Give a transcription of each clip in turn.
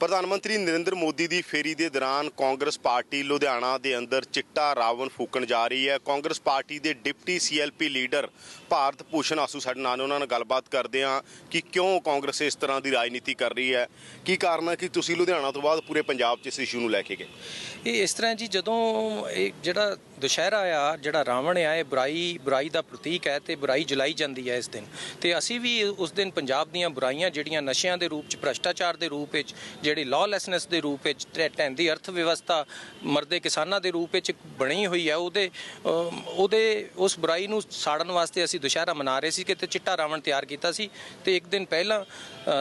ਪ੍ਰਧਾਨ ਮੰਤਰੀ ਨਰਿੰਦਰ ਮੋਦੀ ਦੀ ਫੇਰੀ ਦੇ ਦੌਰਾਨ ਕਾਂਗਰਸ ਪਾਰਟੀ ਲੁਧਿਆਣਾ ਦੇ ਅੰਦਰ ਚਿੱਟਾ ਰਾਵਣ ਫੂਕਣ ਜਾ ਰਹੀ ਹੈ। ਕਾਂਗਰਸ ਪਾਰਟੀ ਦੇ deputy CLP leader Bharat Bhushan Ashu ਸਾਡੇ ਨਾਲ ਉਹਨਾਂ ਨਾਲ ਗੱਲਬਾਤ ਕਰਦੇ ਹਾਂ ਕਿ ਕਿਉਂ ਕਾਂਗਰਸ ਇਸ ਤਰ੍ਹਾਂ ਦੀ ਰਾਜਨੀਤੀ ਕਰ ਰਹੀ ਹੈ। ਕੀ ਕਾਰਨ ਹੈ ਕਿ ਤੁਸੀਂ ਲੁਧਿਆਣਾ ਤੋਂ ਬਾਅਦ ਪੂਰੇ ਪੰਜਾਬ 'ਚ ਇਸ ਇਸ਼ੂ ਨੂੰ ਲੈ ਕੇ ਗਏ? ਇਹ ਇਸ ਤਰ੍ਹਾਂ ਜੀ, ਜਦੋਂ ਇਹ ਜਿਹੜਾ ਦੁਸ਼ਹਿਰਾ ਆ, ਜਿਹੜਾ ਰਾਵਣ ਆ, ਇਹ ਬੁਰਾਈ ਬੁਰਾਈ ਦਾ ਪ੍ਰਤੀਕ ਹੈ ਤੇ ਬੁਰਾਈ ਜਲਾਈ ਜਾਂਦੀ ਹੈ ਇਸ ਦਿਨ। ਤੇ ਅਸੀਂ ਵੀ ਉਸ ਦਿਨ ਪੰਜਾਬ ਦੀਆਂ ਬੁਰਾਈਆਂ ਜਿਹੜੀਆਂ ਨਸ਼ਿਆਂ ਦੇ ਰੂਪ ਚ, ਭ੍ਰਸ਼ਟਾਚਾਰ ਦੇ ਰੂਪ ਵਿੱਚ ਜਿਹੜੀ ਲਾਅਲੈਸਨੈਸ ਦੇ ਰੂਪ ਵਿੱਚ ਢਹਿੰਦੀ ਅਰਥ ਵਿਵਸਥਾ ਮਰਦੇ ਕਿਸਾਨਾਂ ਦੇ ਰੂਪ ਵਿੱਚ ਬਣੀ ਹੋਈ ਹੈ, ਉਹਦੇ ਉਹਦੇ, ਉਸ ਬੁਰਾਈ ਨੂੰ ਸਾੜਨ ਵਾਸਤੇ ਅਸੀਂ ਦੁਸ਼ਹਿਰਾ ਮਨਾ ਰਹੇ ਸੀ ਕਿ ਤੇ ਚਿੱਟਾ ਰਾਵਣ ਤਿਆਰ ਕੀਤਾ ਸੀ ਤੇ ਇੱਕ ਦਿਨ ਪਹਿਲਾਂ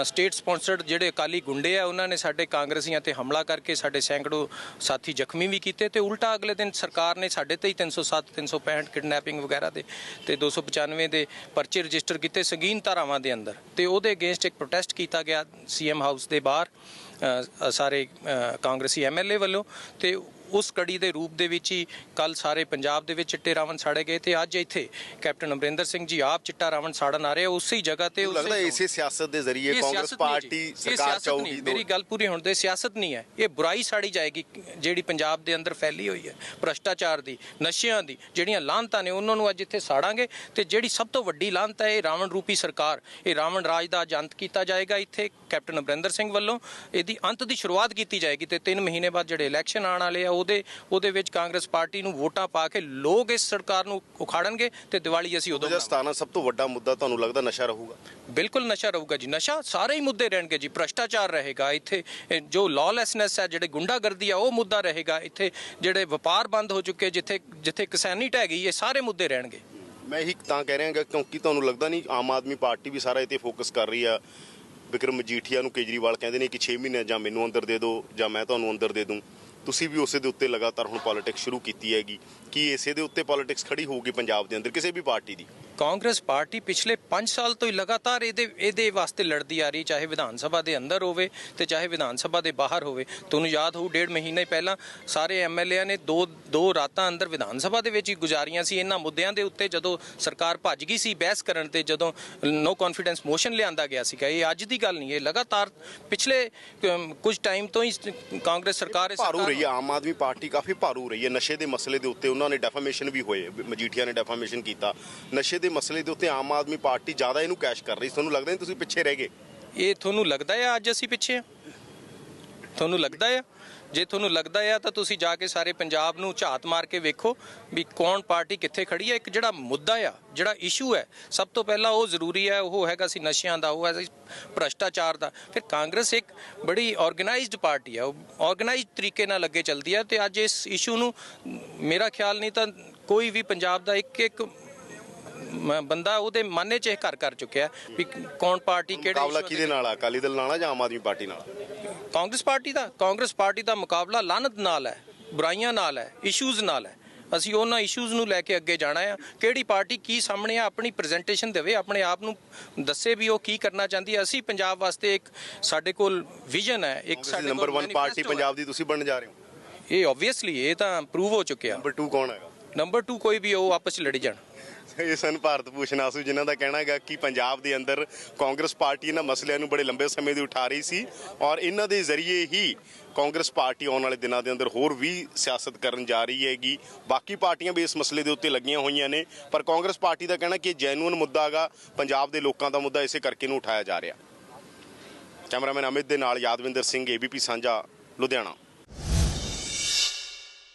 ਸਟੇਟ ਸਪਾਂਸਰਡ ਜਿਹੜੇ ਅਕਾਲੀ ਗੁੰਡੇ ਆ, ਉਹਨਾਂ ਨੇ ਸਾਡੇ ਕਾਂਗਰਸੀਆਂ ਤੇ ਹਮਲਾ ਕਰਕੇ ਸਾਡੇ ਸੈਂਕੜੋ ਸਾਥੀ ਜ਼ਖਮੀ ਵੀ ਕੀਤੇ ਤੇ ਉਲਟਾ ਅਗਲੇ ਦਿਨ ਸਰਕਾਰ ਨੇ ਸਾਡੇ ਤੇ ਹੀ 307 365 ਕਿਡਨੈਪਿੰਗ ਵਗੈਰਾ ਦੇ ਤੇ 295 ਦੇ ਪਰਚੇ ਰਜਿਸਟਰ ਕੀਤੇ ਸੰਗੀਨ ਧਾਰਾਵਾਂ ਦੇ ਅੰਦਰ ਤੇ ਉਹਦੇ ਅਗੇਂਸਟ ਇੱਕ ਪ੍ਰੋਟੈਸਟ ਕੀਤਾ ਗਿਆ ਸੀਐਮ ਹਾਊਸ ਦੇ ਬਾਹਰ। ਸਾਰੇ ਅ, ਕਾਂਗਰਸੀ ਐਮਐਲਏ ਵੱਲੋਂ ਤੇ ਉਸ ਕੜੀ ਦੇ ਰੂਪ ਦੇ ਵਿੱਚ ਹੀ ਕੱਲ ਸਾਰੇ ਪੰਜਾਬ ਦੇ ਵਿੱਚ ਚਿੱਟੇ ਰਾਵਣ ਸਾੜੇ ਗਏ ਤੇ ਅੱਜ ਇੱਥੇ ਕੈਪਟਨ ਅਮਰਿੰਦਰ ਸਿੰਘ ਜੀ ਆਪ ਚਿੱਟਾ ਰਾਵਣ ਸਾੜਨ ਆ ਰਹੇ ਉਸੇ ਜਗ੍ਹਾ ਤੇ ਉਸੇ ਲੱਗਦਾ ਇਸੇ ਸਿਆਸਤ ਦੇ ਜ਼ਰੀਏ ਕਾਂਗਰਸ ਪਾਰਟੀ ਸਰਕਾਰ ਚਾਹੂਗੀ ਮੇਰੀ ਗੱਲ ਪੂਰੀ ਹੋਣ ਦੇ ਸਿਆਸਤ ਨਹੀਂ ਹੈ। ਇਹ ਬੁਰਾਈ ਸਾੜੀ ਜਾਏਗੀ ਜਿਹੜੀ ਪੰਜਾਬ ਦੇ ਅੰਦਰ ਫੈਲੀ ਹੋਈ ਹੈ। ਭ੍ਰਸ਼ਟਾਚਾਰ ਦੀ ਨਸ਼ਿਆਂ ਦੀ ਜਿਹੜੀਆਂ ਲਾਹਨਤਾਂ ਨੇ ਉਹਨਾਂ ਨੂੰ ਅੱਜ ਇੱਥੇ ਸਾੜਾਂਗੇ ਤੇ ਜਿਹੜੀ ਸਭ ਤੋਂ ਵੱਡੀ ਲਾਹਨਤ ਹੈ ਇਹ ਰਾਵਣ ਰੂਪੀ ਸਰਕਾਰ ਇਹ ਰਾਵਣ ਰਾਜ ਦਾ ਅੰਤ ਕੀਤਾ ਜਾਏਗਾ ਇੱਥੇ ਕੈਪਟਨ ਅਮਰਿੰਦਰ ਸਿੰਘ ਵੱਲੋਂ। ਇਹਦੀ ਅੰਤ ਦੀ ਸ਼ੁਰੂਆਤ ਕੀਤੀ ਜਾਏਗੀ ਤੇ 3 ਮਹੀਨੇ ਬਾਅਦ ਜਿਹੜੇ ਇਲੈਕਸ਼ਨ ਆਉਣ ਵਾਲੇ ਆ ਉਹਦੇ ਉਹਦੇ ਵਿੱਚ ਕਾਂਗਰਸ ਪਾਰਟੀ ਨੂੰ ਵੋਟਾਂ ਪਾ ਕੇ ਲੋਕ ਇਸ ਸਰਕਾਰ ਨੂੰ ਉਖਾੜਨਗੇ ਤੇ ਦੀਵਾਲੀ ਅਸੀਂ ਉਦੋਂ। 2017 ਸਭ ਤੋਂ ਵੱਡਾ ਮੁੱਦਾ ਤੁਹਾਨੂੰ ਲੱਗਦਾ ਨਸ਼ਾ ਰਹੂਗਾ? ਬਿਲਕੁਲ ਨਸ਼ਾ ਰਹੂਗਾ ਜੀ। ਨਸ਼ਾ ਸਾਰੇ ਹੀ ਮੁੱਦੇ ਰਹਿਣਗੇ ਜੀ। ਭ੍ਰਸ਼ਟਾਚਾਰ ਰਹੇਗਾ ਇੱਥੇ ਜੋ ਲਾਅਲੈਸਨੈਸ ਹੈ ਜਿਹੜੇ ਗੁੰਡਾਗਰਦੀ ਆ ਉਹ ਮੁੱਦਾ ਰਹੇਗਾ। ਇੱਥੇ ਜਿਹੜੇ ਵਪਾਰ ਬੰਦ ਹੋ ਚੁੱਕੇ ਜਿੱਥੇ ਜਿੱਥੇ ਕਿਸਾਨੀ ਢਹਿ ਗਈ ਇਹ ਸਾਰੇ ਮੁੱਦੇ ਰਹਿਣਗੇ। ਮੈਂ ਇਹੀ ਤਾਂ ਕਹਿ ਰਿਹਾਗਾ ਕਿਉਂਕਿ ਤੁਹਾਨੂੰ ਲੱਗਦਾ ਨਹੀਂ ਆਮ ਆਦਮੀ ਪਾਰਟੀ ਵੀ ਸਾਰਾ ਤੇ ਫੋਕਸ ਕਰ ਰਹੀ ਆ? ਵਿਕਰਮ ਮਜੀਠੀਆ ਨੂੰ ਕੇਜਰੀਵਾਲ ਕਹਿੰਦੇ ਨੇ ਕਿ 6 ਮਹੀਨੇ ਜਾਂ ਮੈਨੂੰ ਅੰਦਰ ਦੇ ਦਿਓ ਜਾਂ ਮੈਂ ਤੁਹਾਨੂੰ ਅੰਦਰ ਦੇ ਦੂੰ। ਤੁਸੀਂ ਵੀ ਉਸੇ ਦੇ ਉੱਤੇ ਲਗਾਤਾਰ ਹੁਣ ਪੋਲਿਟਿਕਸ ਸ਼ੁਰੂ ਕੀਤੀ ਹੈਗੀ। ਕੀ ਇਸੇ ਦੇ ਉੱਤੇ ਪੋਲਿਟਿਕਸ ਖੜੀ ਹੋਊਗੀ ਪੰਜਾਬ ਦੇ ਅੰਦਰ ਕਿਸੇ ਵੀ ਪਾਰਟੀ ਦੀ? ਕਾਂਗਰਸ ਪਾਰਟੀ ਪਿਛਲੇ 5 ਸਾਲ ਤੋਂ ਹੀ ਲਗਾਤਾਰ ਇਹਦੇ ਇਹਦੇ ਵਾਸਤੇ ਲੜਦੀ ਆ ਰਹੀ ਚਾਹੇ ਵਿਧਾਨ ਸਭਾ ਦੇ ਅੰਦਰ ਹੋਵੇ ਤੇ ਚਾਹੇ ਵਿਧਾਨ ਸਭਾ ਦੇ ਬਾਹਰ ਹੋਵੇ। ਤੁਹਾਨੂੰ ਯਾਦ ਹੋਊ ਡੇਢ ਮਹੀਨੇ ਪਹਿਲਾਂ ਸਾਰੇ ਐਮਐਲਏ ਨੇ ਦੋ ਦੋ ਰਾਤਾਂ ਅੰਦਰ ਵਿਧਾਨ ਸਭਾ ਦੇ ਵਿੱਚ ਹੀ ਗੁਜ਼ਾਰੀਆਂ ਸੀ। ਇਹਨਾਂ ਮੁੱਦਿਆਂ ਦੇ ਉੱਤੇ ਜਦੋਂ ਸਰਕਾਰ ਭੱਜ ਗਈ ਸੀ ਬਹਿਸ ਕਰਨ ਤੇ ਜਦੋਂ ਨੋ ਕੌਨਫੀਡੈਂਸ ਮੋਸ਼ਨ ਲਿਆਂਦਾ ਗਿਆ ਸੀਗਾ ਇਹ ਅੱਜ ਦੀ ਗੱਲ ਨਹੀਂ ਇਹ ਲਗਾਤਾਰ ਪਿਛਲੇ ਕੁਝ ਟਾਈਮ ਤੋਂ ਹੀ ਕਾਂਗਰਸ ਸਰਕਾਰ ਇਹ ਭਾਰੂ ਰਹੀ ਹੈ ਆਮ ਆਦਮੀ ਪਾਰਟੀ ਕਾਫੀ ਭਾਰੂ ਰਹੀ ਹੈ। ਨਸ਼ੇ ਦੇ ਮਸਲੇ ਦੇ ਉੱਤੇ ਉਹਨਾਂ ਨੇ ਡੈਫਾਮੇਸ਼ਨ ਵੀ ਹੋਏ ਮਜੀਠੀਆ ਨੇ ਡੈਫਾਮੇਸ਼ਨ ਕੀਤਾ। ਨਸ਼ੇ ਦੇ ਮਸਲੇ ਦੇ ਉੱਤੇ ਆਮ ਆਦਮੀ ਪਾਰਟੀ ਜ਼ਿਆਦਾ ਇਹਨੂੰ ਕੈਸ਼ ਕਰ ਰਹੀ, ਤੁਹਾਨੂੰ ਲੱਗਦਾ ਨਹੀਂ ਤੁਸੀਂ ਪਿੱਛੇ ਰਹਿ ਗਏ? ਇਹ ਤੁਹਾਨੂੰ ਲੱਗਦਾ ਹੈ ਅੱਜ ਅਸੀਂ ਪਿੱਛੇ ਆ? ਤੁਹਾਨੂੰ ਲੱਗਦਾ ਹੈ ਜੇ ਤੁਹਾਨੂੰ ਲੱਗਦਾ ਹੈ ਤਾਂ ਤੁਸੀਂ ਜਾ ਕੇ ਸਾਰੇ ਪੰਜਾਬ ਨੂੰ ਝਾਤ ਮਾਰ ਕੇ ਵੇਖੋ ਵੀ ਕੌਣ ਪਾਰਟੀ ਕਿੱਥੇ ਖੜੀ ਹੈ ਇੱਕ ਜਿਹੜਾ ਮੁੱਦਾ ਆ, ਜਿਹੜਾ ਇਸ਼ੂ ਹੈ ਸਭ ਤੋਂ ਪਹਿਲਾਂ ਉਹ ਜ਼ਰੂਰੀ ਹੈ ਉਹ ਹੈਗਾ ਸੀ ਨਸ਼ਿਆਂ ਦਾ, ਉਹ ਹੈ ਸੀ ਭ੍ਰਸ਼ਟਾਚਾਰ ਦਾ। ਫਿਰ ਕਾਂਗਰਸ ਇੱਕ ਬੜੀ ਆਰਗੇਨਾਈਜ਼ਡ ਪਾਰਟੀ ਹੈ ਉਹ ਆਰਗੇਨਾਈਜ਼ਡ ਤਰੀਕੇ ਨਾਲ ਅੱਗੇ ਚੱਲਦੀ ਹੈ ਤੇ ਅੱਜ ਇਸ ਇਸ਼ੂ ਨੂੰ, ਮੇਰਾ ਖਿਆਲ ਨਹੀਂ ਤਾਂ ਕੋਈ ਵੀ ਪੰਜਾਬ ਦਾ ਇੱਕ ਇੱਕ ਮ- ਬੰਦਾ ਉਹਦੇ ਮਨ 'ਚ ਇਹ ਘਰ ਕਰ ਚੁੱਕਿਆ ਵੀ ਕੌਣ ਪਾਰਟੀ ਕਿਹੜੇ ਮੁਕਾਬਲਾ ਕਿਹਦੇ ਨਾਲ ਆ? ਅਕਾਲੀ ਦਲ ਨਾਲ ਆ ਜਾਂ ਆਮ ਆਦਮੀ ਪਾਰਟੀ ਨਾਲ? ਕਾਂਗਰਸ ਪਾਰਟੀ ਦਾ ਕਾਂਗਰਸ ਪਾਰਟੀ ਦਾ ਮੁਕਾਬਲਾ ਲਾਨਤ ਨਾਲ ਹੈ ਬੁਰਾਈਆਂ ਨਾਲ ਹੈ ਇਸ਼ੂਜ਼ ਨਾਲ ਹੈ। ਅਸੀਂ ਉਹਨਾਂ ਇਸ਼ੂਜ਼ ਨੂੰ ਲੈ ਕੇ ਅੱਗੇ ਜਾਣਾ ਹੈ ਕਿਹੜੀ ਪਾਰਟੀ ਕੀ ਸਾਹਮਣੇ ਆ ਆਪਣੀ ਪ੍ਰੈਜੈਂਟੇਸ਼ਨ ਦੇਵੇ ਆਪਣੇ ਆਪ ਨੂੰ ਦੱਸੇ ਵੀ ਉਹ ਕੀ ਕਰਨਾ ਚਾਹੁੰਦੀ ਹੈ। ਅਸੀਂ ਪੰਜਾਬ ਵਾਸਤੇ ਇੱਕ ਸਾਡੇ ਕੋਲ ਵਿਜ਼ਨ ਹੈ ਇੱਕ ਸਾਡੇ ਨੰਬਰ ਕੋਲ 1 ਪਾਰਟੀ manifesto ਹੈ। ਪੰਜਾਬ ਦੀ ਤੁਸੀਂ ਬਣਨ ਜਾ ਰਹੇ ਹੋ? ਇਹ ਆਬਵੀਅਸਲੀ ਇਹ ਤਾਂ ਪ੍ਰੂਵ ਹੋ ਚੁੱਕਿਆ। ਨੰਬਰ 2 ਕੌਣ ਹੈਗਾ? ਨੰਬਰ 2 ਕੋਈ ਵੀ ਉਹ ਆਪਸ ਚ ਲੜੀ ਜਾਣ। ਇਹ ਸਨ ਭਾਰਤ ਭੂਸ਼ਣ ਆਸੂ, ਜਿਨ੍ਹਾਂ ਦਾ ਕਹਿਣਾ ਹੈਗਾ ਕਿ ਪੰਜਾਬ ਦੇ ਅੰਦਰ ਕਾਂਗਰਸ ਪਾਰਟੀ ਇਹਨਾਂ ਮਸਲਿਆਂ ਨੂੰ ਬੜੇ ਲੰਬੇ ਸਮੇਂ ਦੀ ਉਠਾ ਰਹੀ ਸੀ ਔਰ ਇਹਨਾਂ ਦੇ ਜ਼ਰੀਏ ਹੀ ਕਾਂਗਰਸ ਪਾਰਟੀ ਆਉਣ ਵਾਲੇ ਦਿਨਾਂ ਦੇ ਅੰਦਰ ਹੋਰ ਵੀ ਸਿਆਸਤ ਕਰਨ ਜਾ ਰਹੀ ਹੈਗੀ। ਬਾਕੀ ਪਾਰਟੀਆਂ ਵੀ ਇਸ ਮਸਲੇ ਦੇ ਉੱਤੇ ਲੱਗੀਆਂ ਹੋਈਆਂ ਨੇ, ਪਰ ਕਾਂਗਰਸ ਪਾਰਟੀ ਦਾ ਕਹਿਣਾ ਕਿ ਇਹ ਜੈਨੂਇਨ ਮੁੱਦਾ ਹੈਗਾ, ਪੰਜਾਬ ਦੇ ਲੋਕਾਂ ਦਾ ਮੁੱਦਾ ਇਸੇ ਕਰਕੇ ਨੂੰ ਉਠਾਇਆ ਜਾ ਰਿਹਾ। ਕੈਮਰਾਮੈਨ ਅਮਿਤ ਦੇ ਨਾਲ ਯਾਦਵਿੰਦਰ ਸਿੰਘ ਏਬੀਪੀ ਸਾਂਝਾ, ਲੁਧਿਆਣਾ।